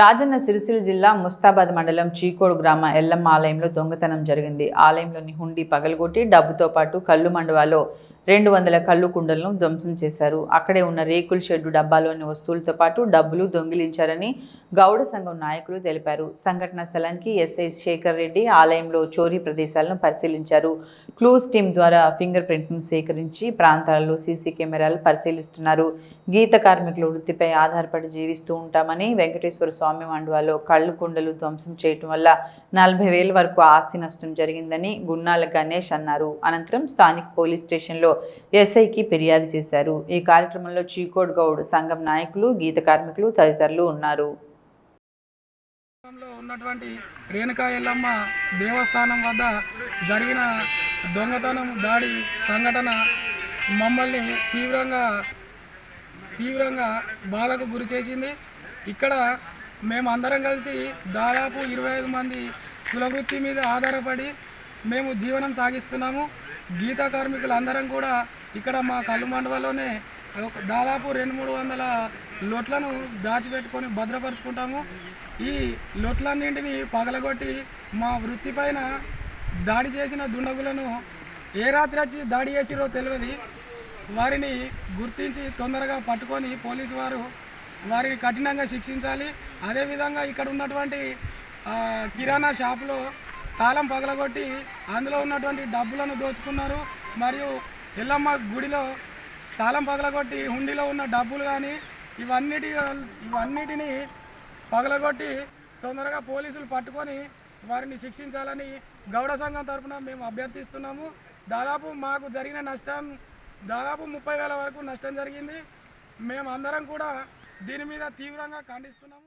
రాజన్న సిరిసిల్ల జిల్లా ముస్తాబాద్ మండలం చీకోడు గ్రామ ఎల్లమ్మ ఆలయంలో దొంగతనం జరిగింది. ఆలయంలోని హుండీ పగలగొట్టి డబ్బుతో పాటు కళ్ళు మండవాలో రెండు వందల కళ్ళు కుండలను ధ్వంసం చేశారు. అక్కడే ఉన్న రేకుల షెడ్డు డబ్బాలోని వస్తువులతో పాటు డబ్బులు దొంగిలించారని గౌడ సంఘం నాయకులు తెలిపారు. సంఘటన స్థలానికి ఎస్ఐ శేఖర్ రెడ్డి ఆలయంలో చోరీ ప్రదేశాలను పరిశీలించారు. క్లూస్ టీం ద్వారా ఫింగర్ ప్రింట్ను సేకరించి ప్రాంతాలలో సీసీ కెమెరాలు పరిశీలిస్తున్నారు. గీత కార్మికుల వృత్తిపై ఆధారపడి జీవిస్తూ ఉంటామని వెంకటేశ్వర స్వామి మండవాలో కళ్ళు కుండలు ధ్వంసం చేయటం వల్ల నలభై వేల వరకు ఆస్తి నష్టం జరిగిందని గున్నాల గణేష్ అన్నారు. అనంతరం స్థానిక పోలీస్ స్టేషన్లో ఎస్ఐకి ఫిర్యాదు చేశారు. ఈ కార్యక్రమంలో చీకోడ్ గౌడ్ సంఘం నాయకులు గీత కార్మికులు తదితరులు ఉన్నారు. ఉన్నటువంటి రేణుకా ఎల్లమ్మ దేవస్థానం వద్ద జరిగిన దొంగతనం దాడి సంఘటన మమ్మల్ని తీవ్రంగా తీవ్రంగా బాధకు గురి చేసింది. ఇక్కడ మేము అందరం కలిసి దాదాపు ఇరవై ఐదు మంది కులవృత్తి మీద ఆధారపడి మేము జీవనం సాగిస్తున్నాము. గీతా కార్మికులందరం కూడా ఇక్కడ మా కళ్ళు మండవలోనే దాదాపు రెండు మూడు వందల లొట్లను దాచిపెట్టుకొని భద్రపరుచుకుంటాము. ఈ లొట్లన్నింటినీ పగలగొట్టి మా వృత్తి పైన దాడి చేసిన దుండగులను ఏ రాత్రి వచ్చి దాడి చేసిరో తెలియదు. వారిని గుర్తించి తొందరగా పట్టుకొని పోలీసు వారు వారిని కఠినంగా శిక్షించాలి. అదేవిధంగా ఇక్కడ ఉన్నటువంటి కిరాణా షాపులో తాళం పగలగొట్టి అందులో ఉన్నటువంటి డబ్బులను దోచుకున్నారు. మరియు ఎల్లమ్మ గుడిలో తాళం పగలగొట్టి హుండీలో ఉన్న డబ్బులు కానీ ఇవన్నిటి ఇవన్నిటిని పగలగొట్టి తొందరగా పోలీసులు పట్టుకొని వారిని శిక్షించాలని గౌడ సంఘం తరపున మేము అభ్యర్థిస్తున్నాము. దాదాపు మాకు జరిగిన నష్టం దాదాపు ముప్పై వేల వరకు నష్టం జరిగింది. మేము అందరం కూడా దీని మీద తీవ్రంగా ఖండిస్తున్నాము.